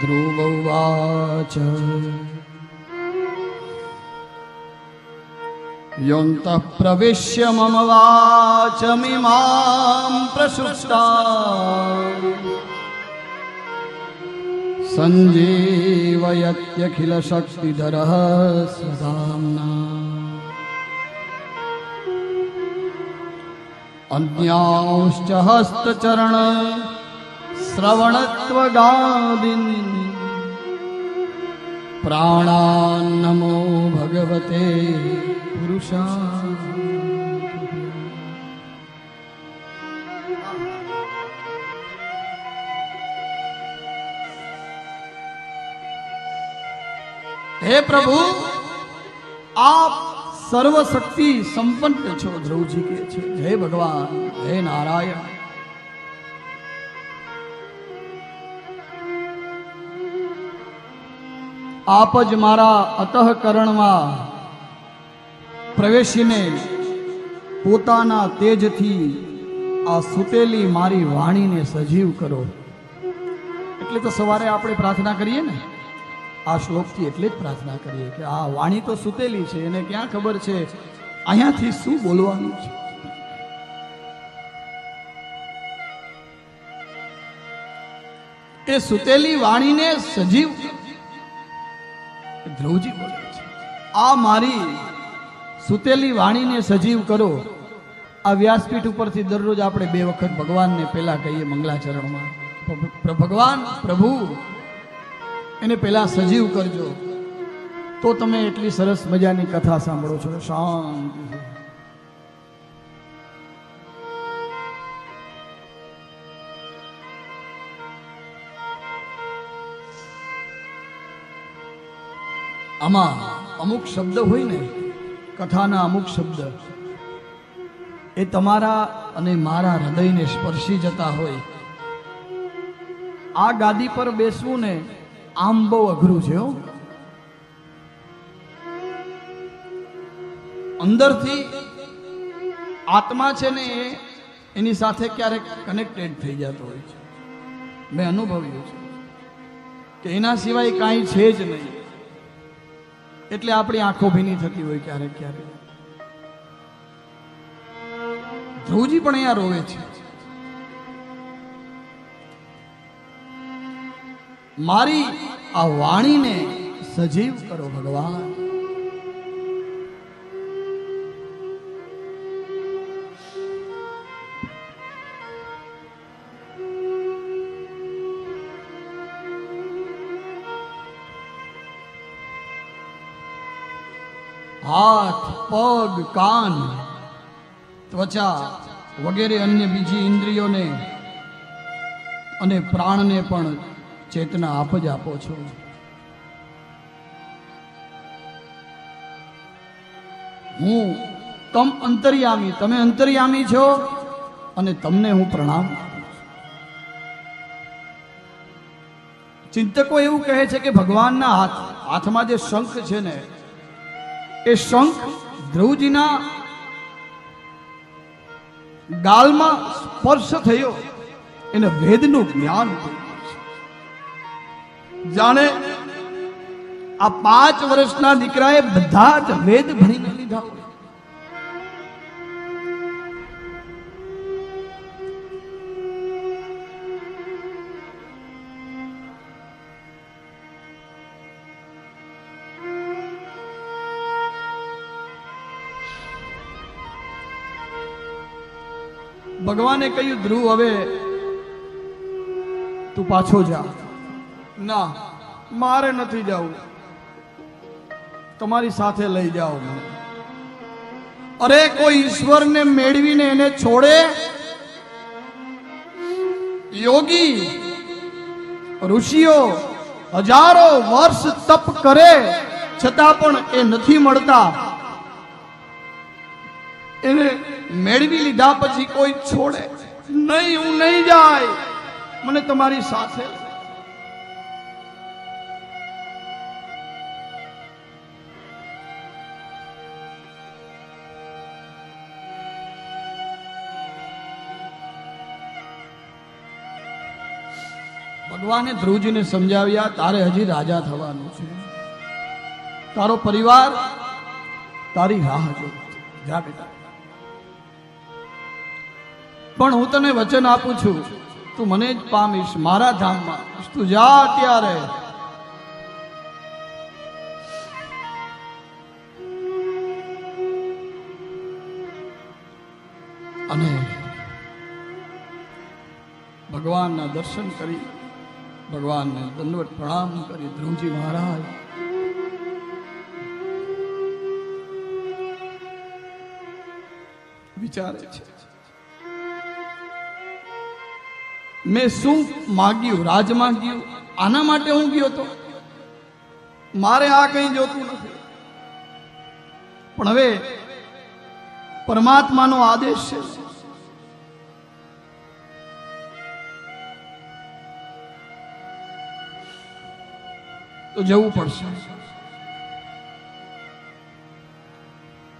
ध्रुवौवाच। योऽन्तः प्रविश्य मम वाचमिमां प्रसुष्टा। सञ्जीवयत्यखिलशक्तिधरः स्वधाम्ना अन्यांश्च हस्तचरण श्रवणत्वगादिन् प्राणान्नमो भगवते पुरुषा હે પ્રભુ આપ સર્વશક્તિ સંપન્ન છો ધ્રુવજી કે છે જય ભગવાન હે નારાયણ આપ જ મારા અતઃકરણમાં પ્રવેશીને પોતાના તેજથી આ સુતેલી મારી વાણીને સજીવ કરો. એટલે તો સવારે આપણે પ્રાર્થના કરીએ ને? આ શ્લોકથી એટલે જ પ્રાર્થના કરીએ કે આ વાણી તો સુતેલી છે, એને ક્યાં ખબર છે? અહીંયાથી શું બોલવાનું છે? એ સુતેલી વાણીને સજીવ ધ્રુવજી બોલે છે, આ મારી સુતેલી વાણીને સજીવ કરો. આ વ્યાસપીઠ ઉપરથી દરરોજ આપણે બે વખત ભગવાનને પહેલા કહીએ મંગલાચરણમાં ભગવાન, પ્રભુ, એને પહેલા સજીવ કરજો. તો તમે એટલી સરસ મજાની કથા સાંભળો છો શાંતિ. આમાં અમુક શબ્દ હોય ને, કથાના અમુક શબ્દ, એ તમારા અને મારા હૃદયને સ્પર્શી જતા હોય. આ ગાદી પર બેસવું ને, આમ બહુ અઘરું છે અંદરથી આત્મા છે ને, એ એની સાથે ક્યારેક કનેક્ટેડ થઈ જતો હોય છે. મેં અનુભવ્યું છે કે એના સિવાય કાંઈ છે જ નહીં. એટલે આપણી આંખો ભીની થતી હોય ક્યારેક ક્યારેક. ધ્રુવજી પણ અહીંયા રોવે છે. મારી આ વાણીને સજીવ કરો ભગવાન. હાથ, પગ, કાન, ત્વચા વગેરે અન્ય બીજી ઇન્દ્રિયોને અને પ્રાણને પણ ચેતના આપ જ આપો છો. હું તમ અંતર્યામી, તમે અંતર્યામી છો અને તમને હું પ્રણામ ચિંતકો એવું કહે છે કે ભગવાનના હાથ, હાથમાં જે શંખ છે ને એ શંખ ધ્રુવજીના ગાલમાં સ્પર્શ થયો એને વેદનું જ્ઞાન જાણે આ પાંચ વર્ષના દીકરાએ બધા જ વેદ ભણીને લીધા હોય. ભગવાને કહ્યું, ધ્રુવ, હવે તું પાછો જા. ના, મારે નથી જવું. તમારી સાથે લઈ જાઓ અરે, કોઈ ઈશ્વરને મેળવીને એને છોડે? યોગી, ઋષિઓ હજારો વર્ષ તપ કરે, છતાં પણ એ નથી મળતા. એને મેળવી લીધા પછી કોઈ છોડે? નહીં, હું નહીં જાય. મને તમારી સાથે. ભગવાને ધ્રુવજીને સમજાવ્યા, તારે હજી રાજા થવાનું છે. તારો પરિવાર, તારી રાહ જો જા બેટા. પણ હું તને વચન આપું છું. તું મને જ પામીશ મારા ધામમાં. તું જા અત્યારે અને ભગવાનના દર્શન કરી, ભગવાનને દંડવત પ્રણામ કરી, ધ્રુવજી મહારાજ. વિચારે છે. મેં શું માગ્યું? રાજ માગ્યું? આના માટે હું ગયો તો? મારે આ કંઈ જોતું નથી. પણ હવે પરમાત્માનો આદેશ છે. તો જવું પડશે.